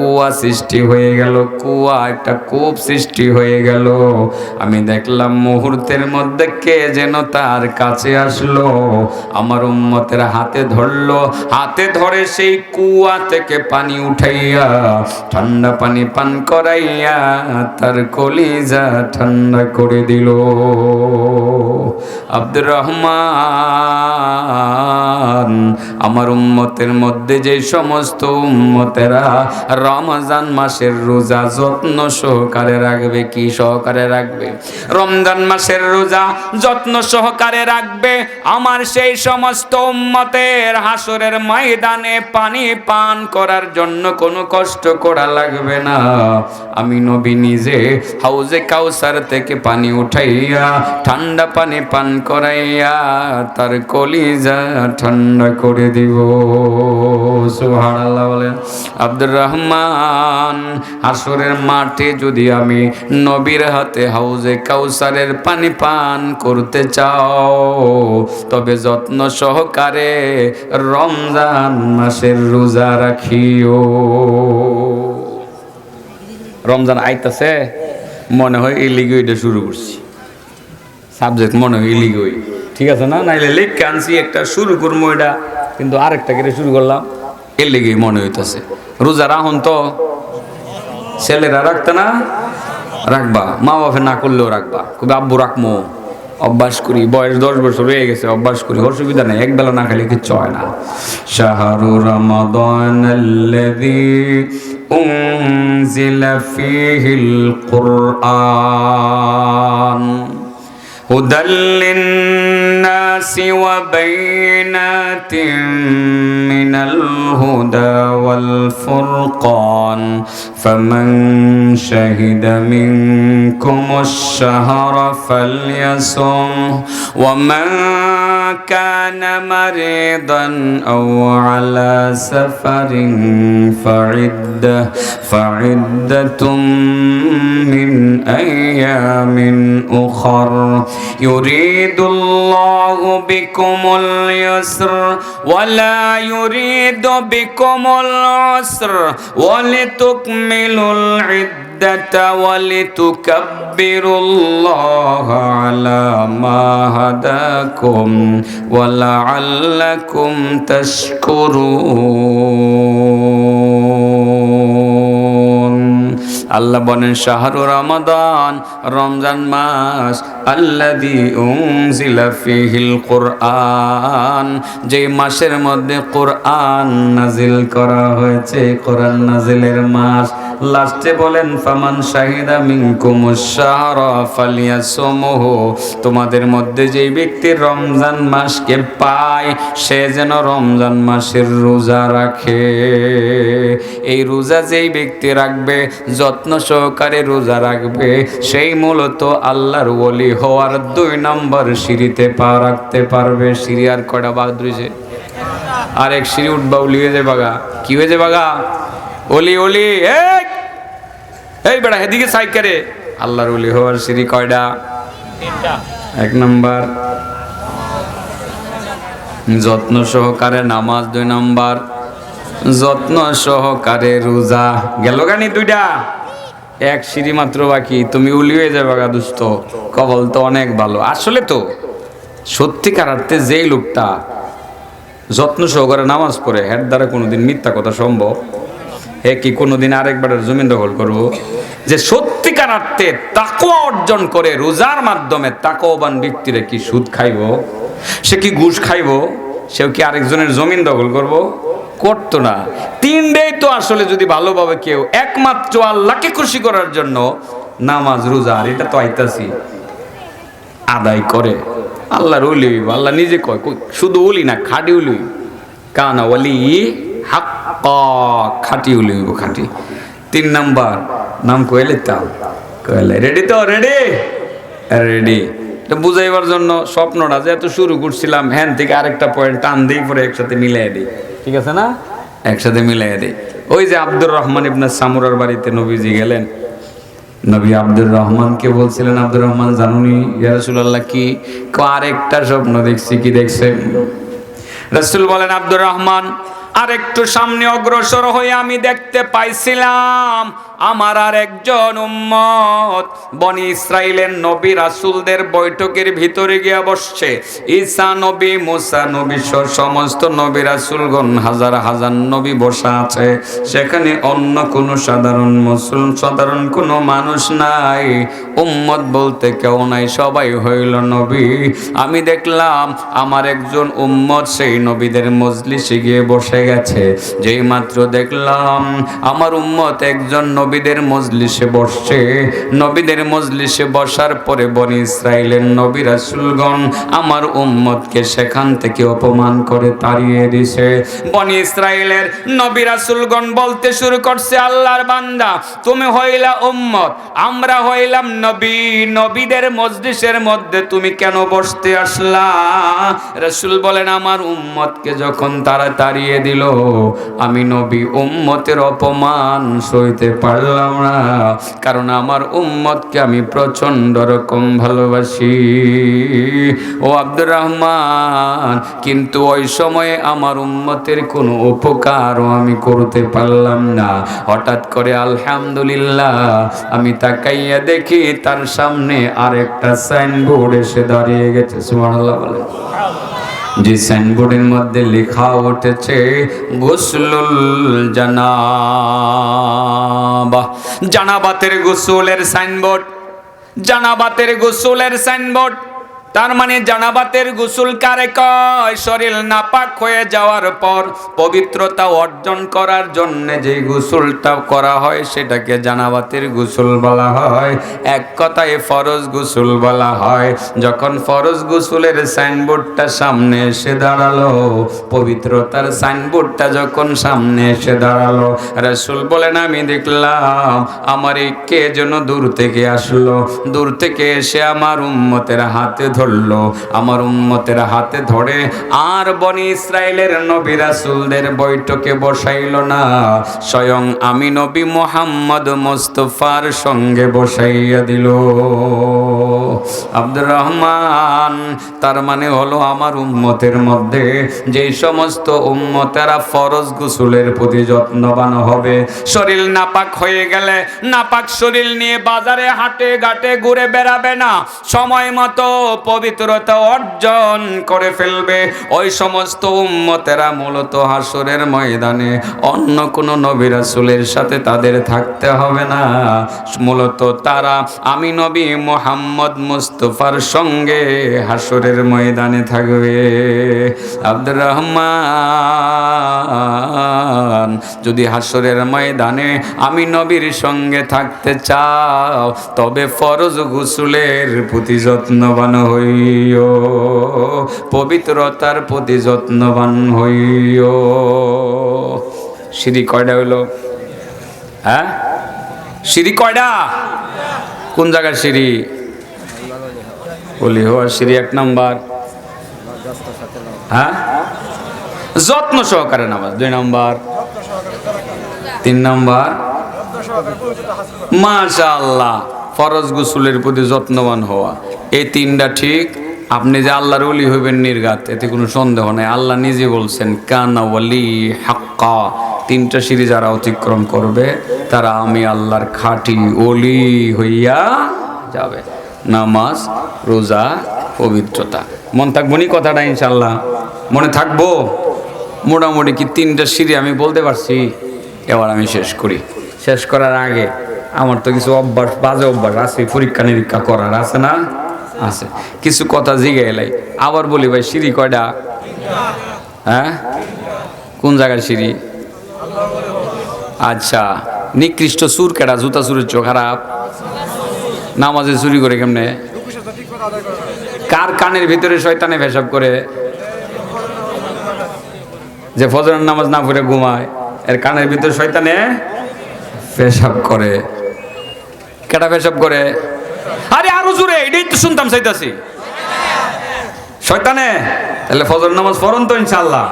কুয়া সৃষ্টি হয়ে গেল, কুয়া একটা কূপ সৃষ্টি হয়ে গেল। আমি দেখলাম মুহূর্তের মধ্যে কে যেন তার কাছে আসলো, আমার উম্মতের হাতে ধরলো। হাতে ধরে সেই কুয়া থেকে পানি উঠাইয়া, ঠান্ডা পানি পান করাইয়া তার কলিজা ঠান্ডা করে দিল। আব্দুর রহমান, আমার উম্মতের মধ্যে যে সমস্ত উম্মতেরা রমজান মাসের রোজা যত্ন সহকারে রাখবে, কি সহকারে রাখবে? রমজান মাসের রোজা যত্ন সহকারে রাখবে। আমার সেই সমস্ত উম্মতের হাসরের ময়দানে পানি পান করার জন্য কোনো কষ্ট করা লাগবে না। আমি নবী নিজে হাউজে কাউসার থেকে পানি উঠাইয়া, ঠান্ডা পানি পান করাইয়া তার কলিজা ঠান্ডা করে দিব। সুবহানাল্লাহ বলেন, আব্দুর রহমান হাসরের মাঠে যদি আমি নবীর হাতে হাউজে কাউসারের পানি পান করতে চাও, তবে যত্ন সহকারে রমজান মাসের রোজা রাখিও। রমজান আইতাছে, মনে হয় এই লিগে এটা শুরু করছি। সাবজেক্ট মনে হয় এই লিগে ঠিক আছে না? নাইলে লিখকে আনছি একটা শুরু করব এটা। কিন্তু আরেকটা করে শুরু করলাম। এর লিগেই মনে হইতাছে রোজা রাহন তো ছেলেরা রাখতে না রাখবা মা বাপে না করলেও রাখবা কবে আব্বু রাখমো অভ্যাস করি বয়স দশ বছর হয়ে গেছে অভ্যাস করি অসুবিধা নেই এক বেলা না খেলে কিচ্ছু হয় না শাহরু রমাদান أنزل فيه القرآن هدى للناس وبينات من الهدى والفرقان. فمن شهد منكم الشهر فليصم ومن كان مريضا أو على سفر فعدة فعدة من أيام أخر. يريد الله بكم اليسر ولا يريد بكم العسر ولتكملوا العدة ولتكبروا الله على ما هداكم ولعلكم تشكرون. আল্লাহ বলেন, শাহরু রমাদান, রমজান মাস আল্লাদি উনজিলা ফিহিল কোরআন। যে মাসের মধ্যে কোরআন নাজিল করা হয়েছে, কোরআন নাজিলের মাস, লাস্টে বলেন, ফামান শাহিদা মিনকুম শাহরা ফালিয়াসমুহু। তোমাদের মধ্যে যেই ব্যক্তি রমজান মাসকে পায়, সে যেন রমজান মাসের রোজা রাখে। এই রোজা যেই ব্যক্তি রাখবে যত্ন সহকারে রোজা রাখবে। সেই মূলত আল্লাহর ওলি হওয়ার দুই নম্বর সিঁড়িতে পা রাখতে পারবে। সিঁড়ি আর কয়টা বাদ রয়েছে? আর এক সিঁড়ি উঠবা উলি হয়ে যায় বাগা। কি হয়েছে বাগা? ওলি ওলি এই! এই বেড়া এদিকে সাইকারে আল্লাহর ওলি হওয়ার সিঁড়ি কয়টা? এক নম্বর। যত্ন সহকারে নামাজ দুই নম্বর। যত্ন সহকারে রোজা। গেল গানি দুইটা। এক সিঁড়ি মাত্র বাকি, তুমি উলি হয়ে যাবে গা দুস্থ কবল তো অনেক ভালো। আসলে তো, সত্যিকার অর্থে যেই লোকটা যত্ন সহকারে নামাজ পড়ে, হের দ্বারা কোনোদিন মিথ্যা কথা সম্ভব? হে কি কোনোদিন আরেকবারের জমিন দখল করব? যে সত্যিকার অর্থে তাকওয়া অর্জন করে রোজার মাধ্যমে তাকওয়াবান ব্যক্তিরা কি সুদ খাইব? সে কি ঘুষ খাইব? সেও কি আরেকজনের জমিন দখল করব? করতো না। তিনটেই তো আসলে যদি ভালোভাবে কেউ, একমাত্র আল্লাহকে খুশি করার জন্য নামাজ, রোজা, আর এটা তো আইতাছি, আদায় করে। আল্লাহর উলি আল্লাহ নিজে কয় শুধু ওলি না, খাটি হইব। কানা ওলি হাক খাটি হইব, খাটি। তিন নাম্বার, নাম কইলে তাও কইলে রেডি তো রেডি রেডি বুঝাইবার জন্য স্বপ্নটা যেহেতু শুরু করছিলাম, হ্যান থেকে আরেকটা পয়েন্ট টান দিই, পরে একসাথে মিলাই দিই। ঠিক আছে না? একসাথে মিলাই দিই। ওই যে আব্দুর রহমান ইবনে সামুরার বাড়িতে নবীজি গেলেন। নবী আব্দুর রহমানকে বলছিলেন, আব্দুর রহমান, জানুনি? ইয়া রাসূলুল্লাহ, কি? কো আরেকটা স্বপ্ন দেখছি, কি দেখছে? রাসূল বলেন, আব্দুর রহমান আর একটু সামনে অগ্রসর হয়ে আমি দেখতে পাইছিলাম আমার আর একজন উম্মত। বনি ইসরায়েলের নবী রাসূলদের বৈঠকের ভিতরে গিয়ে বসছে। ঈসা নবী, মুসা নবী সমস্ত নবী রাসূলগণ, হাজার হাজার নবী বসা আছে। সেখানে অন্য কোনো সাধারণ মুসলিম, সাধারণ কোনো মানুষ নাই। উম্মত বলতে কেউ নাই, সবাই হইল নবী। আমি দেখলাম আমার একজন উম্মত, সেই নবীদের মজলিসে গিয়ে বসে গেছে। যেই মাত্র দেখলাম আমার উম্মত একজন নবীদের মজলিসে বসছে। নবীদের মজলিসে বসার পরে বনি ইসরায়েলের নবী রাসূলগণ আমার উম্মতকে সেখান থেকে অপমান করে তাড়িয়ে দিছে। বনি ইসরায়েলের নবী রাসূলগণ বলতে শুরু করছে, আল্লাহর বান্দা, তুমি হইলা উম্মত, আমরা হইলাম নবী। নবীদের মজলিসের মধ্যে তুমি কেন বসতে আসলা? রাসূল বলেন, আমার উম্মতকে যখন তারা তাড়িয়ে দিল, আমি নবী উম্মতের অপমান সইতে পারলাম না। কারণ আমার উম্মতকে আমি প্রচণ্ড রকম ভালোবাসি। ও আব্দুর রহমান, কিন্তু ওই সময়ে আমার উম্মতের কোনো উপকারও আমি করতে পারলাম না। হঠাৎ করে আলহামদুলিল্লাহ, আমি তাকাইয়া দেখি তার সামনে আরেকটা সাইনবোর্ড এসে দাঁড়িয়ে গেছে। সুবহানাল্লাহ বলে যে সাইনবোর্ডের মধ্যে লেখা উঠেছে, গোসলুল জানাবা জানাবাতের গোসলের সাইনবোর্ড জানাবাতের গোসলের সাইনবোর্ড। তার মানে জানাবাতের গোসল কারে কয়? শরীর নাপাক হয়ে যাওয়ার পর পবিত্রতা অর্জন করার জন্য যে গোসলটা করা হয় সেটাকে জানাবাতের গোসল বলা হয়। এক কথায় ফরজ গোসল বলা হয়। যখন ফরজ গোসলের সাইনবোর্ডটা সামনে এসে দাঁড়াল, পবিত্রতার সাইনবোর্ডটা যখন সামনে এসে দাঁড়াল, রাসূল বলেন, আমি দেখলাম আমার এই কে যেন দূর থেকে আসলো। দূর থেকে এসে আমার উম্মতের হাতে ধরলো। আমার উম্মতের হাতে ধরে আর বনি ইসরায়েলের নবী রাসূলদের বৈঠকে বসাইলো না। স্বয়ং আমি নবী মোহাম্মদ মোস্তফার সঙ্গে বসাইয়া দিল। আব্দুর রহমান, তার মানে হলো আমার উম্মতের মধ্যে যে সমস্ত উম্মতেরা ফরজ গোসলের প্রতি যত্নবান হবে। শরীর নাপাক হয়ে গেলে নাপাক শরীর নিয়ে বাজারে হাটে ঘাটে ঘুরে বেড়াবে না। সময় মতো পবিত্রতা অর্জন করে ফেলবে। ওই সমস্ত উম্মতেরা মূলত হাসরের ময়দানে। অন্য কোনো নবী রাসূলের সাথে তাদের থাকতে হবে না। মূলত তারা, আমি নবী মোহাম্মদ মুস্তফার সঙ্গে হাসরের ময়দানে থাকবে। আব্দুর রহমান যদি হাসরের ময়দানে আমি নবীর সঙ্গে থাকতে চাও, তবে ফরজ গুসুলের প্রতি যত্নবান হইও, পবিত্রতার প্রতি যত্নবান হইও। সিঁড়ি কয়টা হইল? হ্যাঁ? সিঁড়ি কয়টা কোন জায়গার সিঁড়ি? বলি হওয়ার সিঁড়ি এক নাম্বার। হ্যাঁ? যত্ন সহকারে নামাজ, দুই নাম্বার। তিন নাম্বার, মাশাআল্লাহ, ফরজ গোসলের প্রতি যত্নবান হওয়া। এই তিনটা ঠিক। আপনি যে আল্লাহর ওলি হইবেন নির্গাত এতে কোনো সন্দেহ নাই। আল্লাহ নিজে বলছেন, কানা ওয়ালি হাক্কা। তিনটা সিঁড়ি যারা অতিক্রম করবে, তারা আমি আল্লাহর খাঁটি ওলি হইয়া যাবে। নামাজ, রোজা, পবিত্রতা। মন থাকব নি কথাটা ইনশাল্লাহ মনে থাকব? মোটামুটি কি তিনটা সিঁড়ি আমি বলতে পারছি? এবার আমি শেষ করি। শেষ করার আগে আমার তো কিছু অভ্যাস, বাজে অভ্যাস আছে, পরীক্ষা নিরীক্ষা করার আছে না? আছে। কিছু কথা জিগে এলাই আবার বলি ভাই, সিঁড়ি কয়টা? হ্যাঁ? কোন জায়গার সিঁড়ি? আচ্ছা নিকৃষ্ট সুর কেটা জুতা সুরের চোখ খারাপ। নামাজে চুরি করে কেমনে? কার কানের ভিতরে শয়তানে ভেসব করে? যে ফজরের নামাজ না পড়ে ঘুমায়। এর কানের ভিতরে শয়তানে পেশাব করে। কেটা পেশাব করে? আরে আরও জোরে, এটাই তো শুনতাম চাইতাছি। শয়তানে, তাহলে ফজর নামাজ পড়ুন তো ইনশাল্লাহ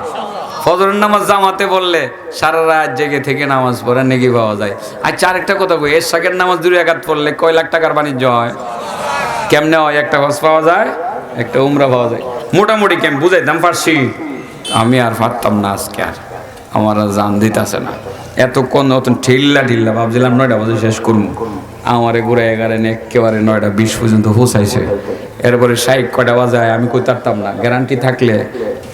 ফজরের নামাজ জামাতে বললে সারা রাত জেগে থেকে নামাজ পড়ে নেকি পাওয়া যায়। আচ্ছা আরেকটা কথা কই এর শাকের নামাজ দূরে একাত পড়লে কয় লাখ টাকার বাণিজ্য হয়? কেমনে হয়? একটা হজ পাওয়া যায়, একটা উমরা পাওয়া যায়। মোটামুটি কেম বুঝাইতাম পারছি আমি আর পারতাম না আজকে আর। আমার আর জান দিতেছে না। এতক্ষণ অত ঢিল্লা ঢিল্লা ভাবছিলাম নয়টা বাজে শেষ করব। আমারে ঘুরে এগারে একেবারে নয়টা বিশ পর্যন্ত পৌঁছাইছে। এরপরে ষাট কটা বাজায় আমি কই তারতাম না। গ্যারান্টি থাকলে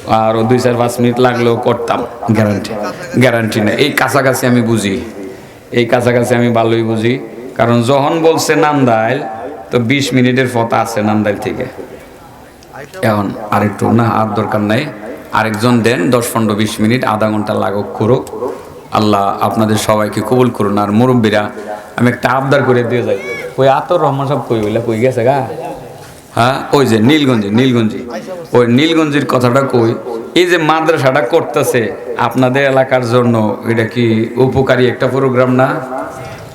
আরও দুই চার পাঁচ মিনিট লাগলেও করতাম। গ্যারান্টি। গ্যারান্টি না এই কাছাকাছি আমি বুঝি। এই কাছাকাছি আমি ভালোই বুঝি। কারণ যখন বলছে নান্দাইল, তো বিশ মিনিটের পথ আছে নান্দাইল থেকে। এখন আরেকটু না, আর দরকার নাই। আরেকজন দেন, দশ পনেরো বিশ মিনিট, আধা ঘণ্টা লাগুক করুক। আল্লাহ আপনাদের সবাইকে কবুল করুন। আর মুরব্বীরা, আমি একটা আবদার করে দিয়ে যাই। ওই আতর রহমান সব কই বলে কই গেছে গা? হ্যাঁ ওই যে নীলগঞ্জে, নীলগঞ্জি। ওই নীলগঞ্জির কথাটা কই, এই যে মাদ্রাসাটা করতেছে, আপনাদের এলাকার জন্য এটা কি উপকারী একটা প্রোগ্রাম না?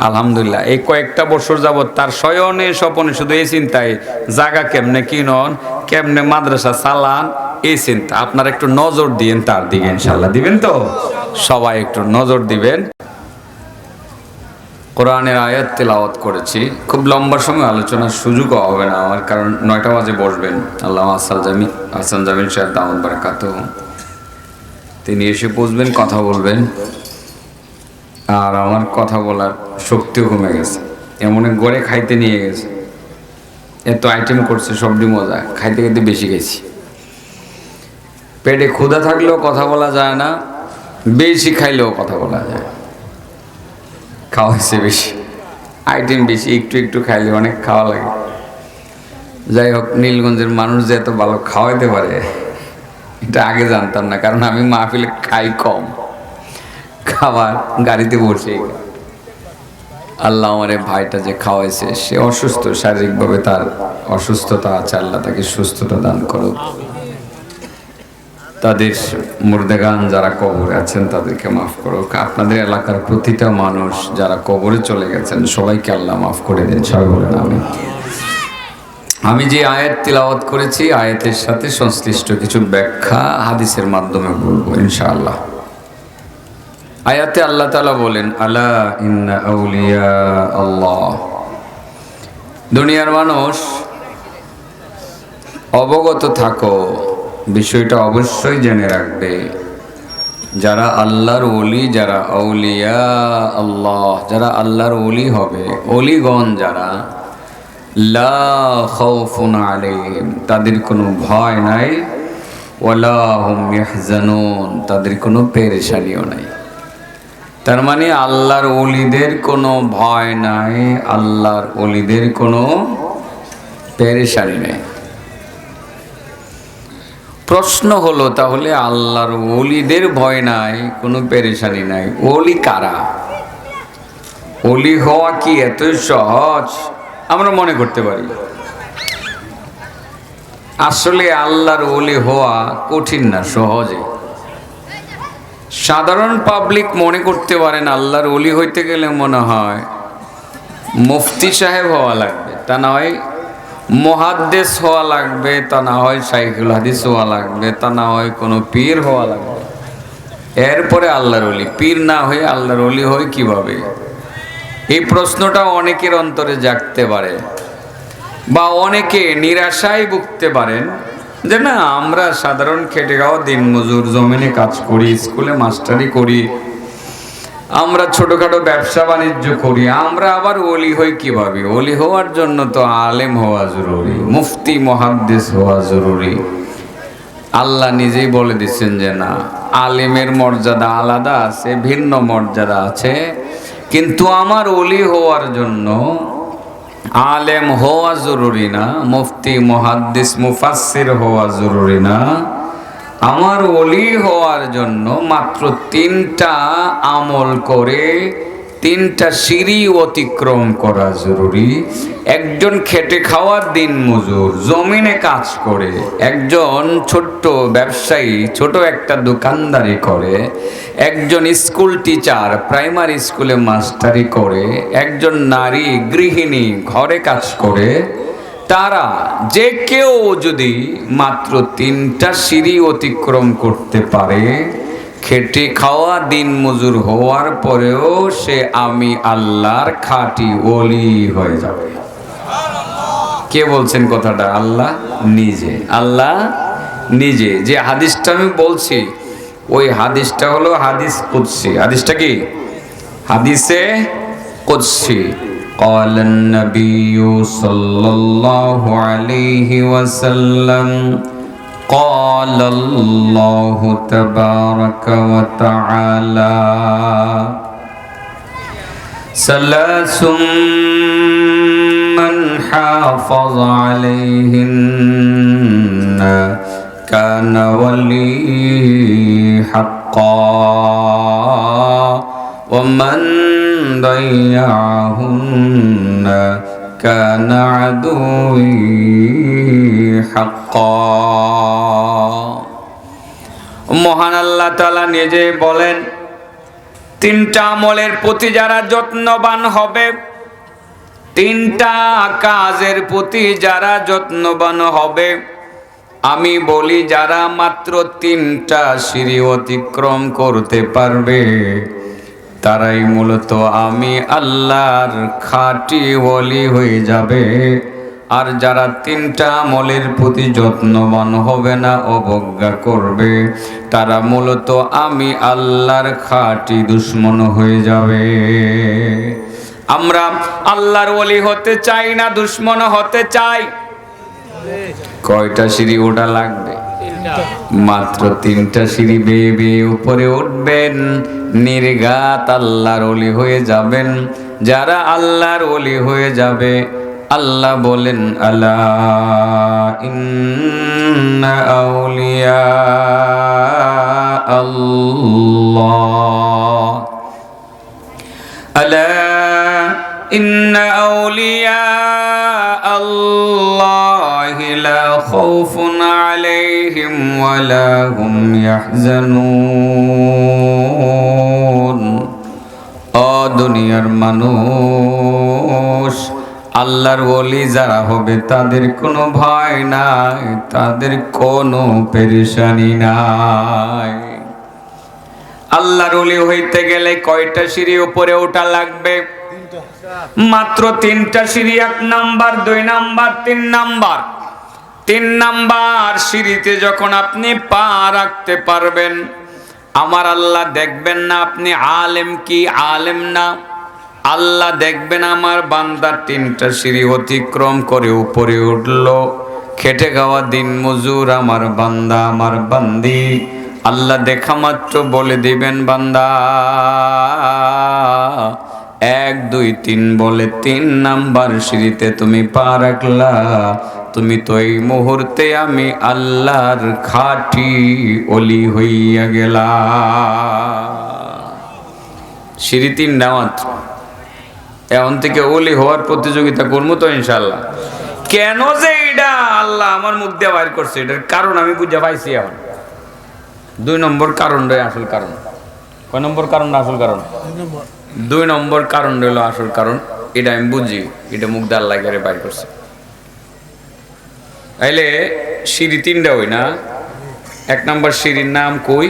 আলহামদুলিল্লাহ, এই কয়েকটা বছর যাবৎ তার শয়নে স্বপনে শুধু এই চিন্তায় জায়গা কেমনে কিনন কেমনে মাদ্রাসা চালান এই চিন্তা, আপনারা একটু নজর দিয়েন তার দিকে ইনশাল্লাহ দিবেন তো? সবাই একটু নজর দিবেন। কোরআনের আয়াত তেলাওয়াত করেছি। খুব লম্বা সময় আলোচনার সুযোগও হবে না আমার, কারণ নয়টা বাজে বসবেন। আল্লাহ আসাল জামি আসান জামিন সাহেব দামদ বারাকাত। তিনি এসে বসবেন, কথা বলবেন। আর আমার কথা বলার শক্তিও কমে গেছে। এমন গড়ে খাইতে নিয়ে গেছে। এত আইটেম করছে, সবজি মজা। খাইতে খাইতে বেশি গেছি পেটে ক্ষুধা থাকলেও কথা বলা যায় না, বেশি খাইলেও কথা বলা যায়। খাওয়া হয়েছে বেশি। আইটেম বেশি, একটু একটু খাইলে অনেক খাওয়া লাগে। যাই হোক, নীলগঞ্জের মানুষ যে এত ভালো খাওয়াইতে পারে, এটা আগে জানতাম না, কারণ আমি মাহফিলে খাই কম। খাবার গাড়িতে বসে। আল্লাহ আমার ভাইটা যে খাওয়াইছে, সে অসুস্থ, শারীরিকভাবে তার অসুস্থতা আছে, আল্লাহ তাকে সুস্থতা দান করুক। তাদের মুর্দেগান যারা কবরে আছেন তাদেরকে মাফ করুক আপনাদের এলাকার প্রতিটা মানুষ যারা কবরে চলে গেছেন, সবাইকে আল্লাহ মাফ করে দিন, সবাই বলেন আমি যে আয়াত তিলাওয়াত করেছি, আয়াতের সাথে সংশ্লিষ্ট কিছু ব্যাখ্যা হাদিসের মাধ্যমে বলব, ইনশাআল্লাহ। আয়াতে আল্লাহ তালা বলেন, আলা ইন্না আউলিয়া আল্লাহ। দুনিয়ার মানুষ অবগত থাকো বিষয়টা অবশ্যই জেনে রাখবে। যারা আল্লাহর ওলি, যারা আউলিয়া আল্লাহ, যারা আল্লাহর ওলি হবে অলিগণ যারা, লা তাদের কোনো ভয় নাই, ওয়ালা তাদের কোনো পেরেশানিও নাই। তার মানে আল্লাহর অলিদের কোনো ভয় নাই, আল্লাহর অলিদের কোনো পেরেশানি নেই। প্রশ্ন হলো, তাহলে আল্লাহর অলিদের ভয় নাই, কোনো পেরেশানি নাই। অলি কারা? অলি হওয়া কি এত সহজ? আমরা মনে করতে পারি। আসলে আল্লাহর অলি হওয়া কঠিন না, সহজে। সাধারণ পাবলিক মনে করতে পারেন, আল্লাহর অলি হইতে গেলে মনে হয় মুফতি সাহেব হওয়া লাগবে। তা না হয় মহাদ্দেশ হওয়া লাগবে, তা না হয় সাইকুল হাদিস হওয়া লাগবে, তা না হয় কোনো পীর হওয়া লাগবে। এরপরে আল্লাহর অলি পীর না হয়ে আল্লাহর অলি হয় কীভাবে? এই প্রশ্নটা অনেকের অন্তরে জাগতে পারে বা অনেকে নিরাশায় ভুগতে পারেন যে না, আমরা সাধারণ খেটে খাওয়া দিন মজুর জমিনে কাজ করি, স্কুলে মাস্টারি করি আমরা ছোটখাটো ব্যবসা বাণিজ্য করি, আমরা আবার ওলি হই কীভাবে? ওলি হওয়ার জন্য তো আলেম হওয়া জরুরি, মুফতি মহাদ্দেশ হওয়া জরুরি। আল্লাহ নিজেই বলে দিচ্ছেন যে না, আলেমের মর্যাদা আলাদা আছে, ভিন্ন মর্যাদা আছে। কিন্তু আমার ওলি হওয়ার জন্য আলেম হওয়া জরুরি না, মুফতি, মহাদ্দিস, মুফাসসির হওয়া জরুরি না। আমার ওলি হওয়ার জন্য মাত্র তিনটা আমল করে, তিনটা সিঁড়ি অতিক্রম করা জরুরি। একজন খেটে খাওয়ার দিন মজুর, জমিনে কাজ করে। একজন ছোট্ট ব্যবসায়ী, ছোট একটা দোকানদারি করে। একজন স্কুল টিচার, প্রাইমারি স্কুলে মাস্টারি করে। একজন নারী, গৃহিণী, ঘরে কাজ করে। তারা, যে কেউ যদি মাত্র তিনটা সিঁড়ি অতিক্রম করতে পারে, খেটে খাওয়া দিন মজুর হওয়ার পরেও সে আমি আল্লাহর খাঁটি ওলি হয়ে যাবে। কে বলছেন কথাটা? আল্লাহ নিজে। আল্লাহ নিজে। যে হাদিসটা আমি বলছি, ওই হাদিসটা হলো হাদিস কুদসি। হাদিসটা কি? হাদিসে কুদসি। قال النبي صلى الله عليه وسلم قال الله تبارك وتعالى ثلاث من حافظ عليهن كان ولي حقا ومن ضيعهن كان عدوي حقا মহান আল্লাহ তাআলা নিজে বলেন তিনটা আমলের প্রতি যারা যত্নবান হবে তিনটা কাজের প্রতি যারা যত্নবান হবে আমি বলি যারা মাত্র তিনটা সিঁড়ি অতিক্রম করতে পারবে তারাই মূলত আমি আল্লাহর খাঁটি ওলি হয়ে যাবে। আর যারা তিনটা আমলের প্রতি যত্নবান হবে না, অবজ্ঞা করবে। তারা মূলত আমি আল্লাহর খাঁটি দুশ্মন হয়ে যাবে। আমরা আল্লাহর ওলি হতে চাই না, দুশ্মন হতে চাই। কয়টা সিঁড়ি ওটা লাগবে? মাত্র তিনটা সিঁড়ি বেয়ে বেয়ে উপরে উঠবেন নির্গাত আল্লাহর অলি হয়ে যাবেন। যারা আল্লাহর অলি হয়ে যাবে, আল্লাহ বলেন আল্লাহ ইন্না আউলিয়া ولا هم يحزنون ও দুনিয়ার মানুষ আল্লাহর ওলি যারা হবে তাদের কোনো ভয় নাই তাদের কোনো পেরেশানি নাই আল্লাহর ওলি হইতে গেলে কয়টা সিঁড়ি উপরে ওঠা লাগবে মাত্র তিনটা সিঁড়ি এক নাম্বার দুই নাম্বার তিন নাম্বার তিন নাম্বার সিঁড়িতে যখন আপনি পা রাখতে পারবেন, আমার আল্লাহ দেখবেন না আপনি আলেম কি আলেম না। আল্লাহ দেখবেন আমার বান্দার তিনটা সিঁড়ি অতিক্রম করে উপরে উঠল। খেটে খাওয়া দিন মজুর, আমার বান্দা আমার বান্দি। আল্লাহ দেখা মাত্র বলে দিবেন, বান্দা, এক, দুই, তিন বলে তিন নাম্বার সিঁড়িতে তুমি পা রাখলা। তুমি তো এই মুহূর্তে আমি আল্লাহর খাটি অলি হইয়া গেলা। সিঁড়ি তিনটা মাত্র এখন থেকে অলি হওয়ার প্রতিযোগিতা করব তো ইনশাল্লাহ কেন যে এটা আল্লাহ আমার মুখ দিয়ে বাইর করছে এটার কারণ আমি বুঝে পাইছি এখন। দুই নম্বর কারণটাই আসল কারণ। কয় নম্বর কারণ আসল কারণ? দুই নম্বর। কারণ হলো আসল কারণ এটা আমি বুঝি এটা মুখ দিয়ে আল্লাহ বাইর করছে। তাইলে সিঁড়ি তিনটা হই না? এক নম্বর সিঁড়ির নাম কই?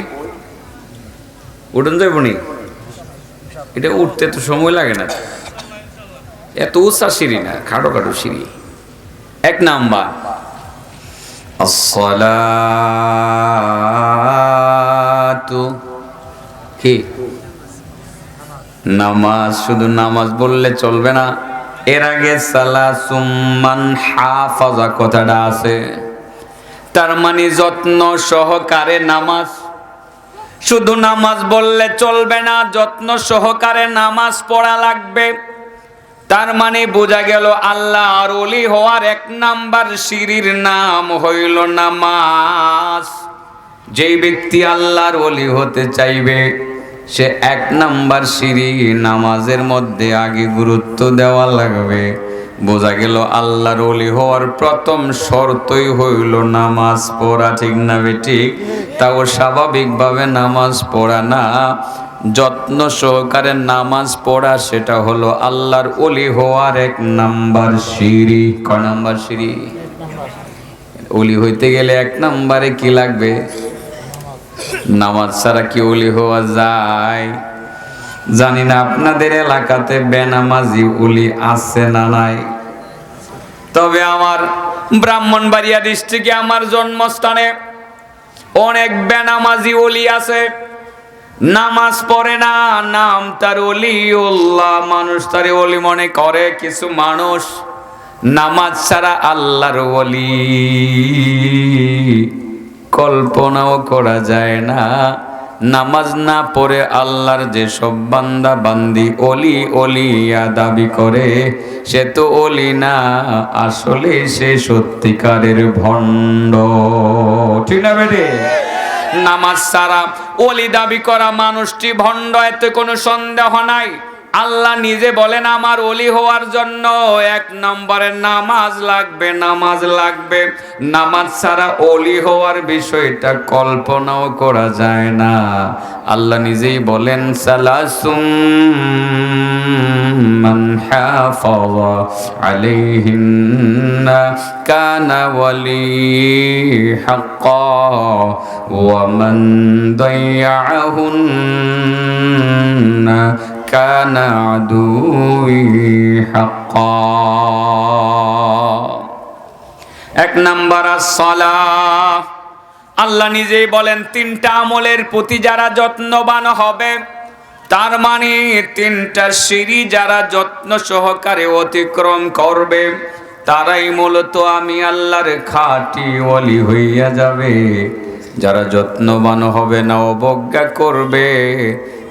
উঠুন যাইব নি? এটা উঠতে তো সময় লাগে না। এত উঁচা সিঁড়ি না, খাটো খাটো সিঁড়ি। এক নাম্বার। কি? নামাজ, শুধু নামাজ বললে চলবে না? এর আগে সালা সুম্মান হাফাজা কথাটা আছে। তার মানে যত্ন সহকারে নামাজ। শুধু নামাজ বললে চলবে না, যত্ন সহকারে নামাজ পড়া লাগবে। তার মানে বোঝা গেল আল্লাহ আর অলি হওয়ার এক নাম্বার সিঁড়ির নাম হইল নামাজ। যেই ব্যক্তি আল্লাহর অলি হতে চাইবে সে এক নাম্বার সিঁড়ি, নামাজের মধ্যে আগে গুরুত্ব দেওয়া লাগবে। বোঝা গেল আল্লাহর অলি হওয়ার প্রথম শর্তই হইল নামাজ পড়া, ঠিক না বেঠিক তাও স্বাভাবিকভাবে নামাজ পড়া না। যত্ন সহকারে নামাজ পড়া, সেটা হলো আল্লাহর অলি হওয়ার এক নাম্বার সিঁড়ি। ক নাম্বার সিঁড়ি? অলি হইতে গেলে এক নাম্বারে কি লাগবে? নামাজ ছাড়া কি অলি হওয়া যায়? জানি না আপনাদের এলাকাতে বেনামাজি উলি আছে না নাই। তবে আমার ব্রাহ্মণবাড়িয়া ডিস্ট্রিক্টে আমার জন্মস্থানে অনেক বেনামাজি অলি আছে। নামাজ পড়ে না, নাম তার অলি উল্লাহ মানুষ তার অলি মনে করে, কিছু মানুষ নামাজ ছাড়া আল্লাহর অলি কল্পনাও করা যায় না। নামাজ না পড়ে আল্লাহর যে সব বান্দা বান্দি অলি অলিয়া দাবি করে, সে তো অলি না, আসলে সে সত্যিকারের ভণ্ড। ঠিক না বেটে? নামাজ সারা অলি দাবি করা মানুষটি ভণ্ড, এতে কোনো সন্দেহ নাই। আল্লাহ নিজে বলেন, আমার অলি হওয়ার জন্য এক নম্বরে নামাজ লাগবে নামাজ লাগবে। নামাজ ছাড়া অলি হওয়ার বিষয়টা কল্পনাও করা যায় না। আল্লাহ নিজেই বলেন, সালাসুম কানা আদুই হাক্কা। এক নাম্বার সালাহ আল্লাহ নিজেই বলেন, তিনটা আমলের প্রতি যারা যত্নবান হবে, তার মানে তিনটা সিঁড়ি যারা যত্ন সহকারে অতিক্রম করবে, তারাই মূলত আমি আল্লাহর খাটি অলি হইয়া যাবে। যারা যত্নবান হবে না, অবজ্ঞা করবে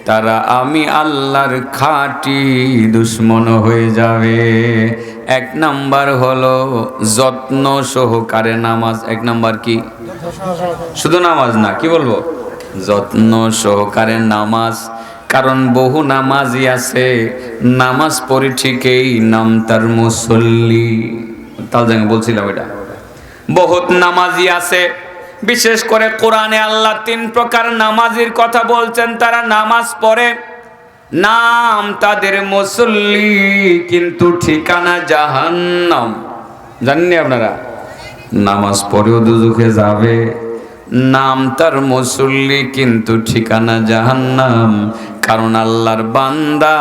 তারা আমি আল্লাহর খাটি দুশ্মন হয়ে যাবে। এক নাম্বার হলো যত্ন সহকারে নামাজ। এক নাম্বার কি? শুধু নামাজ না, কি বলব? যত্ন সহকারে নামাজ। কারণ বহু নামাজই আছে, নামাজ পড়ে ঠিকই নাম তার মুসল্লি। জাঙ্গে বলছিলাম এটা। বহুত নামাজি আছে বিশেষ করে কোরআনে আল্লাহ তিন প্রকার নামাজির কথা বলছেন, তারা নামাজ পড়ে। নাম তাদের মুসল্লি, কিন্তু ঠিকানা জাহান্নাম। জানেননি আপনারা? নামাজ পড়েও দুজুখে যাবে। নাম তার মুসল্লি, কিন্তু ঠিকানা জাহান্নাম। কারণ আল্লাহর বান্দা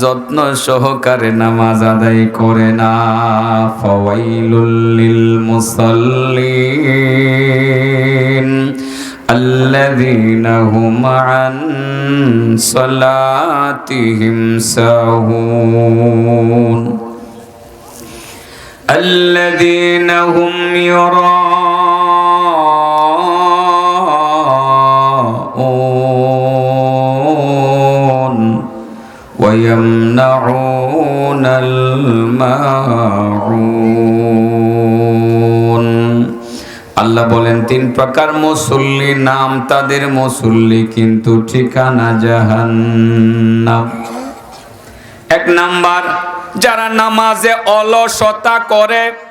যত্ন সহকারে নামাজ আদায় করে না ফওয়াইলুল মুসাল্লিন الذين هم عن صلاتهم ساهون الذين هم يراءون ويمنعون الماعون আল্লাহ বলেন তিন প্রকার মুসল্লি নাম তাদের মুসল্লি কিন্তু ঠিকানা জাহান্নাম এক নাম্বার যারা নামাজে অলসতা করে